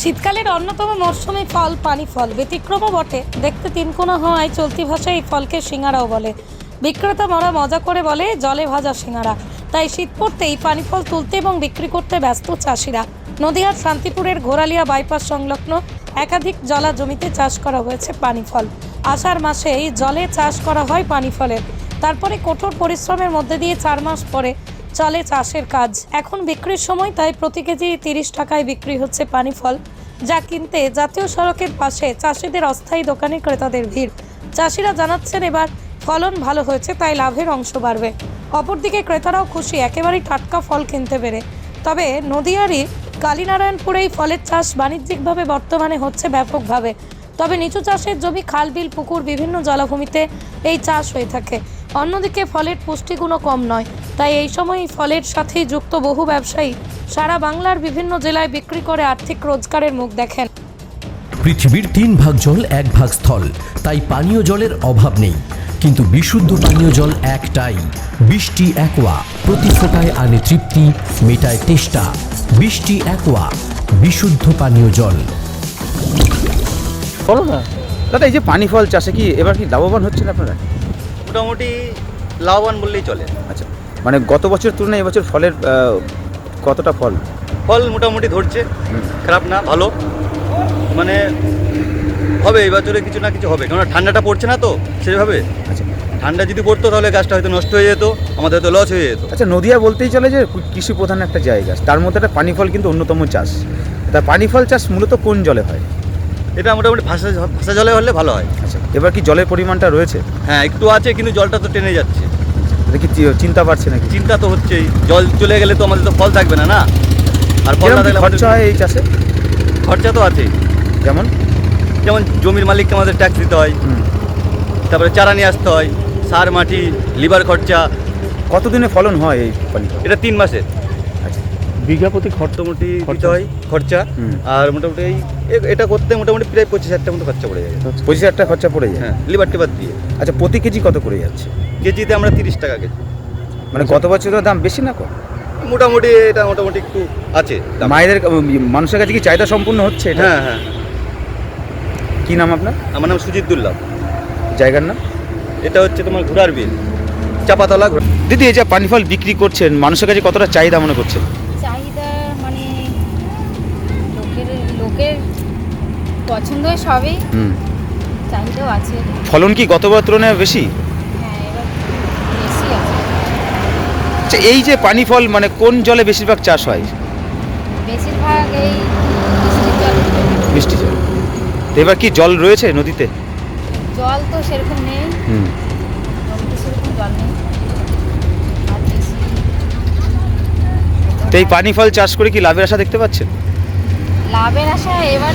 শীতকালের অন্যতম মরশুমি ফল, পানি ফল। ব্যতিক্রমও বটে। দেখতে তিনকোনা হওয়ায় চলতি ভাষায় এই ফলকে সিঙ্গারাও বলে। বিক্রেতা মরা মজা করে বলে, জলে ভাজা সিঙ্গারা তাই শীত পড়তেই পানি ফল তুলতে এবং বিক্রি করতে ব্যস্ত চাষিরা। নদিয়ার শান্তিপুরের ঘোরালিয়া বাইপাস সংলগ্ন একাধিক জলা জমিতে চাষ করা হয়েছে পানি ফল। আষাঢ় মাসে এই জলে চাষ করা হয় পানি ফলের। তারপরে কঠোর পরিশ্রমের মধ্যে দিয়ে চার মাস পরে চলে চাষের কাজ। এখন বিক্রির সময় তাই প্রতি কেজি তিরিশ টাকায় বিক্রি হচ্ছে পানি ফল। যা কিনতে জাতীয় সড়কের পাশে চাষিদের অস্থায়ী দোকানে ক্রেতাদের ভিড়। চাষিরা জানাচ্ছেন এবার ফলন ভালো হয়েছে তাই লাভের অংশ বাড়বে। অপরদিকে ক্রেতারাও খুশি, একেবারেই টাটকা ফল কিনতে পেরে। তবে নদিয়ারই কালীনারায়ণপুরে এই ফলের চাষ বাণিজ্যিকভাবে বর্তমানে হচ্ছে ব্যাপকভাবে। তবে নিচু চাষের জমি, খাল, বিল, পুকুর, বিভিন্ন জলাভূমিতে এই চাষ হয়ে থাকে। অন্যদিকে ফলের পুষ্টিগুণও কম নয়। তাই এই সময় ফলের সাথেই যুক্ত বহু ব্যবসায়ী সারা বাংলার বিভিন্ন জেলায় বিক্রি করে আর্থিক রোজগারের মুখ দেখেন। পৃথিবীর তিন ভাগ জল এক ভাগ স্থল। তাই পানীয় জলের অভাব নেই। কিন্তু বিশুদ্ধ পানীয় জল একটাই। বৃষ্টি একোয়া। প্রতি ফোটায় আনে তৃপ্তি মেটায় তেষ্টা। বৃষ্টি একোয়া। বিশুদ্ধ পানীয় জল। বলো না। দাদা এই যে পানি ফল চাষে কি এবার কি লাভবান হচ্ছেন আপনারা? মোটামুটি লাভবান বললেই চলে। আচ্ছা মানে গত বছর তুলনায় এবছর ফলের কতটা ফল? ফল মোটামুটি ধরছে খারাপ না ভালো। মানে হবে এই বছরে কিছু না কিছু হবে কারণ ঠান্ডাটা পড়ছে না তো সেভাবে। আচ্ছা। ঠান্ডা যদি পড়তো তাহলে গাছটা হয়তো নষ্ট হয়ে যেত আমাদের হয়তো লস হয়ে যেত। আচ্ছা নদিয়া বলতেই চলে যে কৃষি প্রধান একটা জায়গা তার মধ্যে একটা পানি ফল কিন্তু অন্যতম চাষ। তা পানি ফল চাষ মূলত কোন জলে হয়? এটা মোটামুটি ভাষা ভাষা জলে হলে ভালো হয়। আচ্ছা এবার কি জলের পরিমাণটা রয়েছে? হ্যাঁ একটু আছে কিন্তু জলটা তো টেনে যাচ্ছে। এটা কি চিন্তা পারছে নাকি? চিন্তা তো হচ্ছেই। জল চলে গেলে তো আমাদের তো ফল থাকবে না না? আর ফল না থাকলে খরচা হয় এই চাষে? খরচা তো আছেই। যেমন? যেমন জমির মালিককে আমাদের ট্যাক্স দিতে হয়। তারপরে চারা নিয়ে আসতে হয়। সার মাটি লিভার খরচা। কতদিনে ফলন হয় এই পানি ফল এটা তিন মাসের বিঘা প্রতি খরচ। মোটামুটি খরচা? দিতে হয় খরচা। আর মোটামুটি এই এ- এটা করতে মোটামুটি প্রায় পঁচিশ হাজার টাকা মতো খরচা পড়ে যাবে। পঁচিশ হাজার টাকা খরচা পড়ে যায়? হ্যাঁ। লিভার টিভার দিয়ে। আচ্ছা প্রতি কেজি কত করে যাচ্ছে? কেজিতে আমরা তিরিশ টাকা কেজি। মানে গত বছরের দাম বেশি না কম? মোটামুটি এটা মোটামুটি একটু আছে। মায়েদের মানুষের কাছে কি চাহিদা সম্পূর্ণ হচ্ছে এটা? হ্যাঁ হ্যাঁ। কি নাম আপনার? আমার নাম সুজিত দুল্লাভ জায়গার নাম? এটা হচ্ছে তোমার ঘোড়ার বিল। চাপাতলা দিদি এই যে পানি ফল বিক্রি করছেন মানুষের কাছে কতটা চাহিদা মনে করছেন? পছন্দ হয় সবই। হুম। চাহিদাও আছে। ফলন কি গতবার তুলনায় বেশি? হ্যাঁ এবার বেশি আছে। আচ্ছা এই যে পানি ফল মানে কোন জলে বেশিরভাগ চাষ হয়? বেশিরভাগ এই বৃষ্টির জল। মিষ্টি জল। তো এবার কি জল রয়েছে নদীতে? জল তো সেরকম নেই। হুম। নদীতে সেরকম জল নেই। আর বেশি। তো এই পানি ফল চাষ করে কি লাভের আশা দেখতে পাচ্ছেন? লাভের আশা এবার